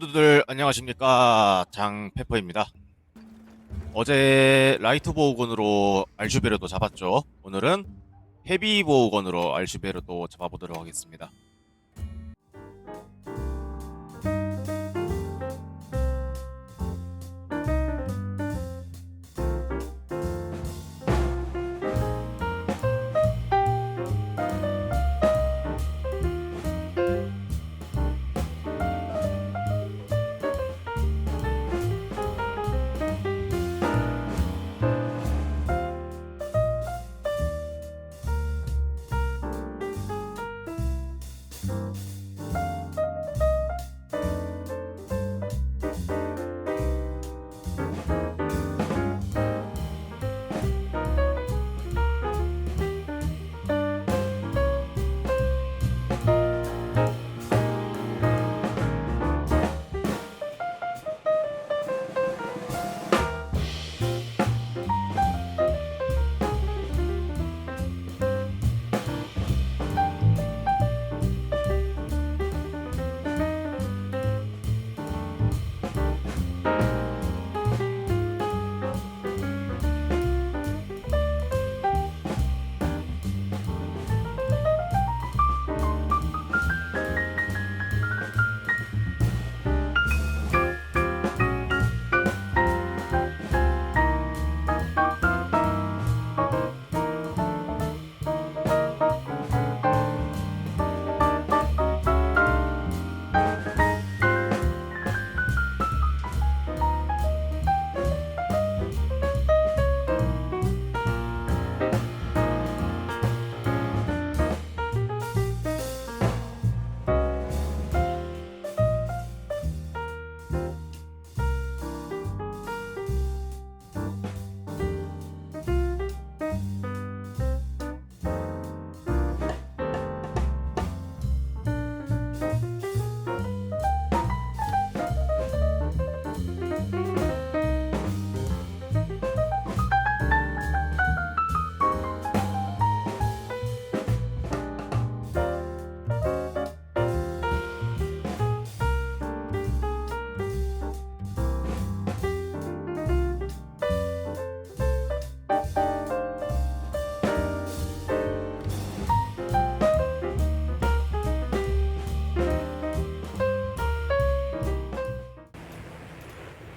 모두들 안녕하십니까? 장페퍼입니다. 어제 라이트 보호건으로 알슈베르도 잡았죠. 오늘은 헤비 보호건으로 알슈베르도 잡아보도록 하겠습니다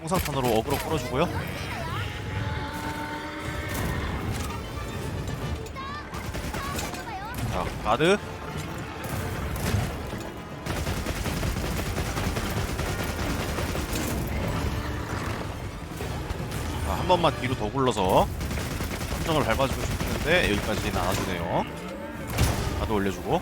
홍상탄으로 어그로 끌어주고요. 자 가드. 자, 한 번만 뒤로 더 굴러서 함정을 밟아주고 싶은데 여기까지는 안 와주네요. 가드 올려주고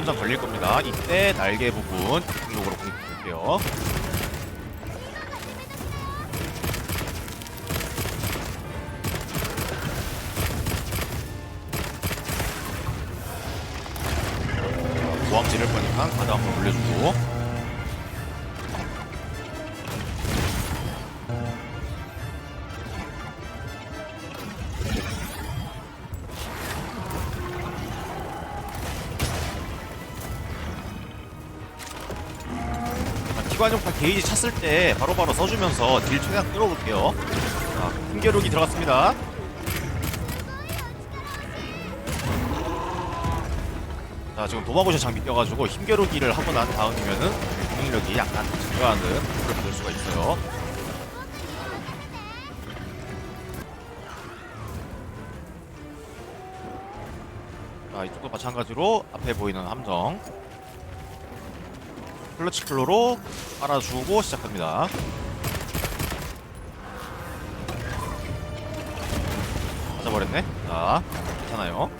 자, 함정 걸릴 겁니다. 이때 날개 부분 중력으로 공격해볼게요. 모함 지를 거니까 가드 한번 올려주고 기관용파 게이지 찼을 때 바로바로 써주면서 딜 최대한 끌어볼게요. 자, 힘겨루기 들어갔습니다. 자, 지금 도마고시 장비 껴가지고 힘겨루기를 하고 난 다음이면은 공격력이 약간 증가하는 그걸 받을 수가 있어요. 자, 이쪽도 마찬가지로 앞에 보이는 함정 클러치 클로로 깔아주고 시작합니다. 맞아버렸네. 자, 괜찮아요.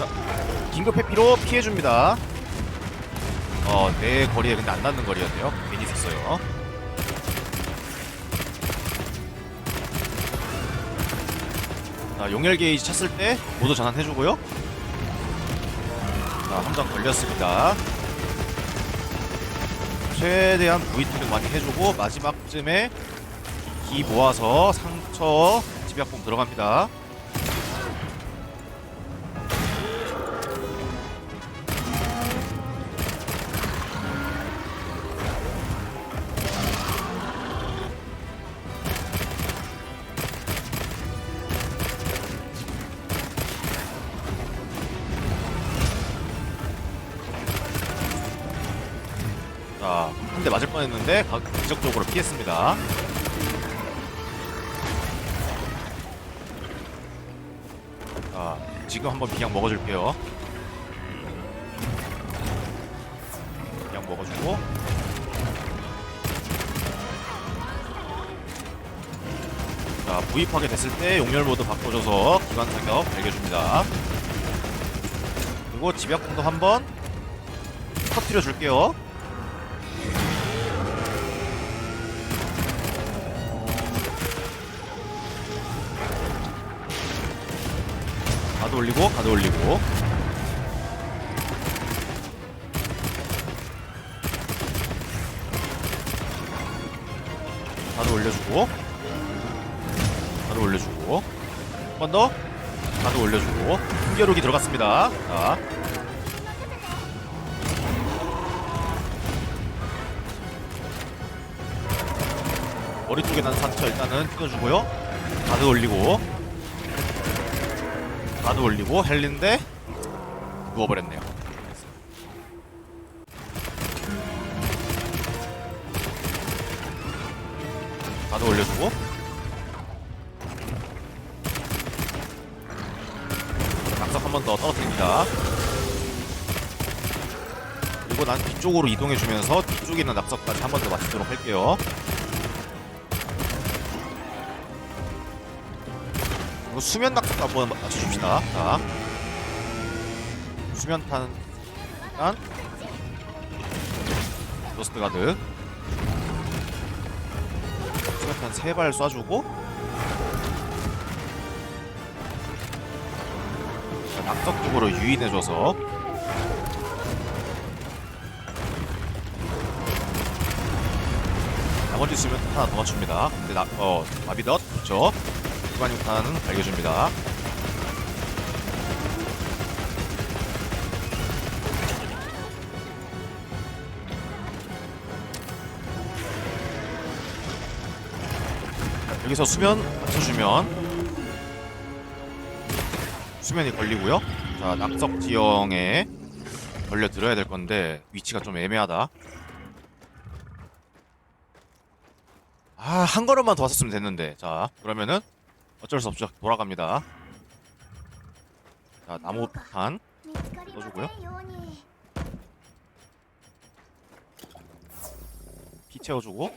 자, 긴급 회피로 피해줍니다. 어, 내 거리에 근데 안 닿는 거리였네요. 괜히 썼어요. 자, 용혈 게이지 찼을 때 모두 전환해주고요. 자, 함정 걸렸습니다. 최대한 VT를 많이 해주고 마지막쯤에 기 모아서 상처 집약봉 들어갑니다. 자, 한대 맞을 뻔했는데 가- 기적적으로 피했습니다. 자, 지금 한번 비약 먹어줄게요. 비약 먹어주고. 자, 부입하게 됐을 때 용렬 모드 바꿔줘서 기관 타격 발겨줍니다. 그리고 집약공도 한번 터트려 줄게요. 가드 올리고 가드 올리고. 가드 올려주고. 가드 올려주고. 한 번 더. 가드 올려주고. 힘겨루기 들어갔습니다. 자. 머리 쪽에 난 상처 일단은 뜯어주고요. 가드 올리고 가드 올리고 헬린데 누워버렸네요. 가드 올려주고 낙석 한 번 더 떨어뜨립니다. 그리고 난 뒤쪽으로 이동해주면서 뒤쪽에 있는 낙석까지 한 번 더 맞추도록 할게요. 수면 낙석도 한번 맞춰줍시다. 자, 수면탄 일단 로스트 가드 수면탄 세 발 쏴주고 자, 낙석 쪽으로 유인해줘서 나머지 수면탄 하나 더 맞춥니다. 근데 나, 어, 마비덧 그렇죠. 일반용 탄은 발겨줍니다. 여기서 수면 맞춰주면 수면이 걸리고요. 자 낙석 지형에 걸려 들어야 될 건데 위치가 좀 애매하다. 아한 걸음만 더 왔었으면 됐는데 자 그러면은 어쩔 수 없죠. 돌아갑니다. 자, 나무 탄 넣어주고요. 피 채워주고.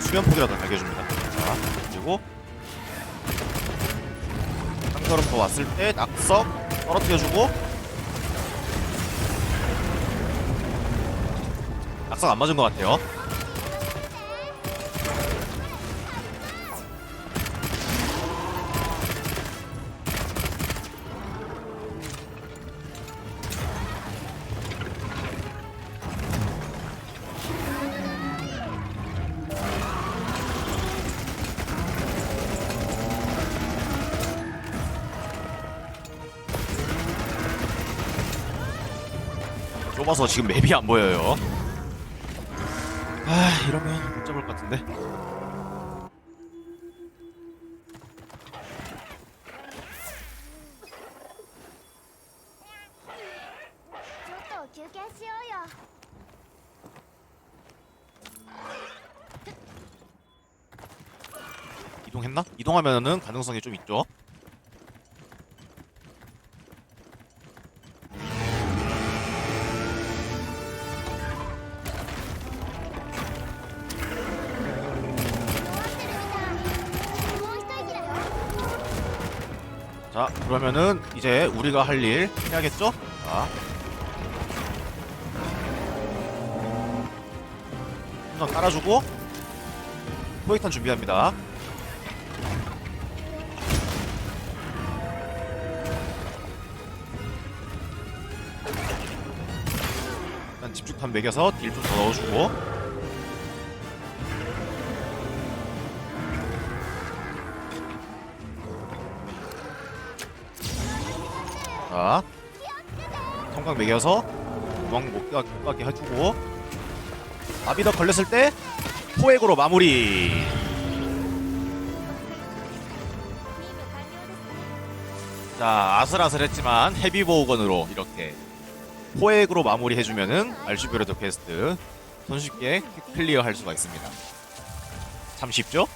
수면폭이라도 날겨줍니다. 자, 그리고 한 걸음 더 왔을 때 낙석 떨어뜨려주고 낙석 안 맞은 것 같아요. 좁아서 지금 맵이 안 보여요. 아 이러면 못 잡을 것 같은데. 이동했나? 이동하면은 가능성이 좀 있죠. 자 그러면은 이제 우리가 할 일 해야겠죠? 자. 한번 깔아주고 포획탄 준비합니다. 일단 집중탄 매겨서 딜 좀 더 넣어주고 자 성광 매겨서 도망 못 가- 못 가게 해주고 아비더 걸렸을 때 포획으로 마무리 자 아슬아슬했지만 헤비보호건으로 이렇게 포획으로 마무리해주면은 알슈베르드 퀘스트 손쉽게 클리어할 수가 있습니다 참 쉽죠?